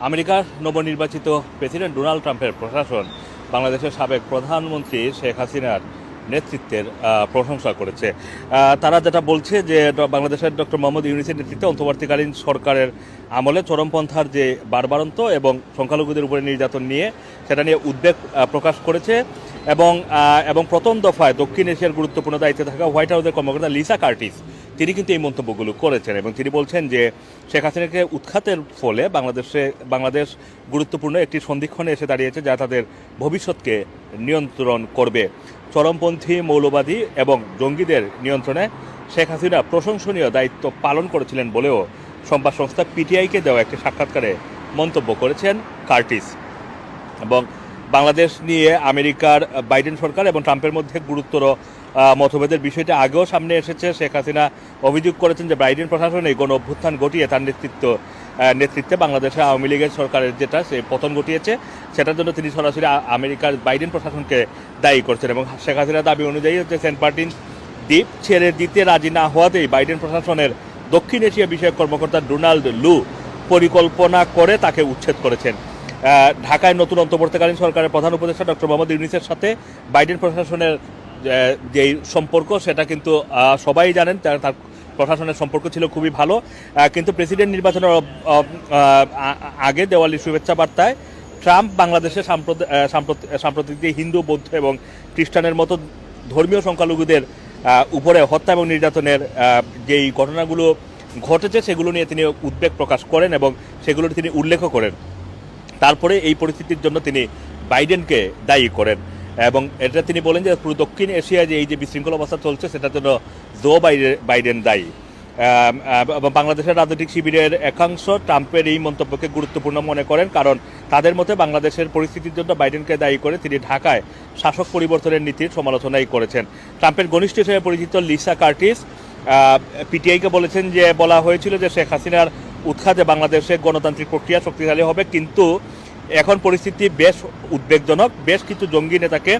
আমেরিকার নবনির্বাচিত president Donald ট্রাম্পের প্রশাসন বাংলাদেশের সাবেক প্রধানমন্ত্রী শেখ হাসিনার নেতৃত্বের প্রশংসা করেছে। তারা যেটা বলছে যে বাংলাদেশের ডক্টর মোহাম্মদ ইউনিসের নেতৃত্বে অন্তর্বর্তীকালীন সরকারের আমলে চরমপন্থার যে বারবারন্ত এবং সংখ্যালঘুদের উপরে নির্যাতন নিয়ে সেটা নিয়ে উদ্বেগ প্রকাশ করেছে। এবং এবং প্রথম দফায় দক্ষিণ এশিয়ার গুরুত্বপূর্ণ দায়িত্বে থাকা হোয়াইট হাউসের কর্মকর্তা লিসা কার্টিস, তিনি কিন্তু এই মন্তব্যগুলো করেছেন এবং তিনি বলছেন যে শেখ হাসিনাকে উৎখাতের ফলে বাংলাদেশে, বাংলাদেশ গুরুত্বপূর্ণ একটি সন্ধিক্ষণে এসে দাঁড়িয়েছে যা তাদের ভবিষ্যৎকে নিয়ন্ত্রণ করবে। চরমপন্থী মৌলবাদী এবং জঙ্গিদের নিয়ন্ত্রণে শেখ হাসিনা প্রশংসনীয় দায়িত্ব পালন করেছিলেন বলেও সংবাদ সংস্থা পিটিআইকে দেওয়া একটি সাক্ষাৎকারে মন্তব্য করেছেন কার্টিস। এবং বাংলাদেশ নিয়ে আমেরিকার বাইডেন সরকার এবং ট্রাম্পের মধ্যে গুরুতর আহ, মতভেদের বিষয়টা আগেও সামনে এসেছে। শেখ হাসিনা অভিযোগ করেছেন যে বাইডেন প্রশাসন এই গণ অভ্যুত্থান ঘটিয়ে তার নেতৃত্ব নেতৃত্বে বাংলাদেশে আওয়ামী লীগের সরকারের যেটা সে পতন ঘটিয়েছে সেটার জন্য তিনি সরাসরি আমেরিকার বাইডেন প্রশাসনকে দায়ী করছেন এবং শেখ হাসিনার দাবি অনুযায়ী হচ্ছে সেন্ট মার্টিন দ্বীপ ছেড়ে দিতে রাজি না হওয়াতেই বাইডেন প্রশাসনের দক্ষিণ এশিয়া বিষয়ক কর্মকর্তা ডোনাল্ড লু পরিকল্পনা করে তাকে উচ্ছেদ করেছেন। ঢাকায় নতুন অন্তর্বর্তীকালীন সরকারের প্রধান উপদেষ্টা ডক্টর মোহাম্মদ ইউনিসের সাথে বাইডেন প্রশাসনের যেই সম্পর্ক সেটা কিন্তু সবাই জানেন তার প্রশাসনের সম্পর্ক ছিল খুবই ভালো। কিন্তু প্রেসিডেন্ট নির্বাচনের আগে দেওয়ালি শুভেচ্ছা বার্তায় ট্রাম্প আহ, সাম্প্রতিক যে হিন্দু বৌদ্ধ এবং খ্রিস্টানের মতো ধর্মীয় সংখ্যালঘুদের উপরে হত্যা এবং নির্যাতনের যেই ঘটনাগুলো ঘটেছে সেগুলো নিয়ে তিনি উদ্বেগ প্রকাশ করেন এবং সেগুলোর তিনি উল্লেখও করেন। তারপরে এই পরিস্থিতির জন্য তিনি বাইডেনকে দায়ী করেন। এবং এটা তিনি বলেন যে পুরো দক্ষিণ এশিয়ায় যে এই যে বিশৃঙ্খল অবস্থা চলছে, সেটার জন্য জো বাইডে- বাইডেন দায়ী। বাংলাদেশের রাজনৈতিক শিবিরের একাংশ ট্রাম্পের এই মন্তব্যকে গুরুত্বপূর্ণ মনে করেন, কারণ তাদের মতে বাংলাদেশের পরিস্থিতির জন্য বাইডেনকে দায়ী করে তিনি ঢাকায় শাসক পরিবর্তনের নীতির সমালোচনাই করেছেন। ট্রাম্পের ঘনিষ্ঠ হিসেবে পরিচিত লিসা কার্টিস পিটিআইকে বলেছেন যে বলা হয়েছিল যে শেখ হাসিনার উৎখাতে বাংলাদেশে গণতান্ত্রিক প্রক্রিয়া শক্তিশালী হবে, কিন্তু এখন পরিস্থিতি বেশ উদ্বেগজনক। বেশ কিছু জঙ্গি নেতাকে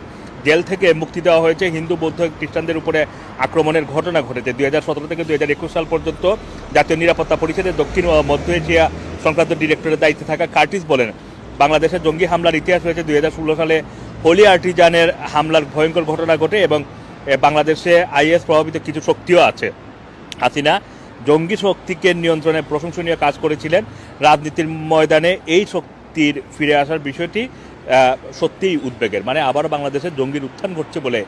জেল থেকে মুক্তি দেওয়া হয়েছে। হিন্দু, বৌদ্ধ, খ্রিস্টানদের উপরে আক্রমণের ঘটনা ঘটেছে। দুই হাজার সতেরো থেকে দুই হাজার একুশ সাল পর্যন্ত জাতীয় নিরাপত্তা পরিষদের দক্ষিণ ও মধ্য এশিয়া সংক্রান্ত ডিরেক্টরের দায়িত্বে থাকা কার্টিস বলেন, বাংলাদেশে জঙ্গি হামলার ইতিহাস রয়েছে। দুই হাজার ষোলো সালে হোলি আর্টিজানের হামলার ভয়ঙ্কর ঘটনা ঘটে এবং বাংলাদেশে আইএস প্রভাবিত কিছু শক্তিও আছে। হাসিনা জঙ্গি শক্তিকে নিয়ন্ত্রণে প্রশংসনীয় কাজ করেছিলেন রাজনীতির ময়দানে। এই শক্তির ফিরে আসার বিষয়টি সত্যিই উদ্বেগের। মানে আবারও বাংলাদেশে জঙ্গির উত্থান ঘটছে বলে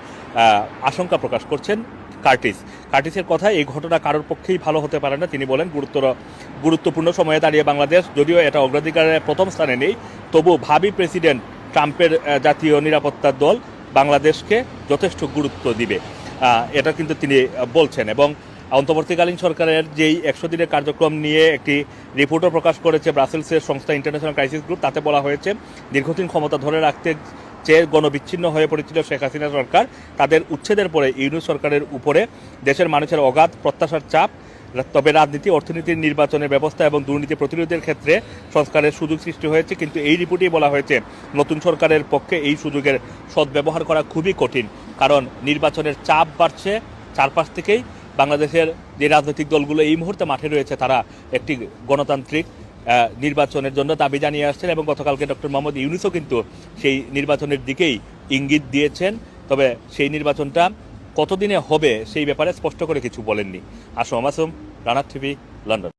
আশঙ্কা প্রকাশ করছেন কার্টিস। কার্টিসের কথা এই ঘটনা কারোর পক্ষেই ভালো হতে পারে না। তিনি বলেন গুরুত্বর গুরুত্বপূর্ণ সময়ে দাঁড়িয়ে বাংলাদেশ, যদিও এটা অগ্রাধিকারের প্রথম স্থানে নেই, তবু ভাবি প্রেসিডেন্ট ট্রাম্পের জাতীয় নিরাপত্তার দল বাংলাদেশকে যথেষ্ট গুরুত্ব দিবে। এটা কিন্তু তিনি বলছেন এবং অন্তর্বর্তীকালীন সরকারের যেই একশো দিনের কার্যক্রম নিয়ে একটি রিপোর্টও প্রকাশ করেছে ব্রাসেলসের সংস্থা ইন্টারন্যাশনাল ক্রাইসিস গ্রুপ, তাতে বলা হয়েছে, দীর্ঘদিন ক্ষমতা ধরে রাখতে চেয়ে গণবিচ্ছিন্ন হয়ে পড়েছিল শেখ হাসিনা সরকার। তাদের উচ্ছেদের পরে ইউনুস সরকারের উপরে দেশের মানুষের অগাধ প্রত্যাশার চাপ, তবে রাজনীতি অর্থনীতির নির্বাচনের ব্যবস্থা এবং দুর্নীতি প্রতিরোধের ক্ষেত্রে সংস্কারের সুযোগ সৃষ্টি হয়েছে, কিন্তু এই রিপোর্টেই বলা হয়েছে, নতুন সরকারের পক্ষে এই সুযোগের সদ্ব্যবহার করা খুবই কঠিন, কারণ নির্বাচনের চাপ বাড়ছে চারপাশ থেকেই। বাংলাদেশের যে রাজনৈতিক দলগুলো এই মুহূর্তে মাঠে রয়েছে, তারা একটি গণতান্ত্রিক নির্বাচনের জন্য দাবি জানিয়ে আসছেন এবং গতকালকে ডক্টর মোহাম্মদ ইউনুসও কিন্তু সেই নির্বাচনের দিকেই ইঙ্গিত দিয়েছেন। তবে সেই নির্বাচনটা কতদিনে হবে সেই ব্যাপারে স্পষ্ট করে কিছু বলেননি। আসম আসম রানার টিভি, লন্ডন।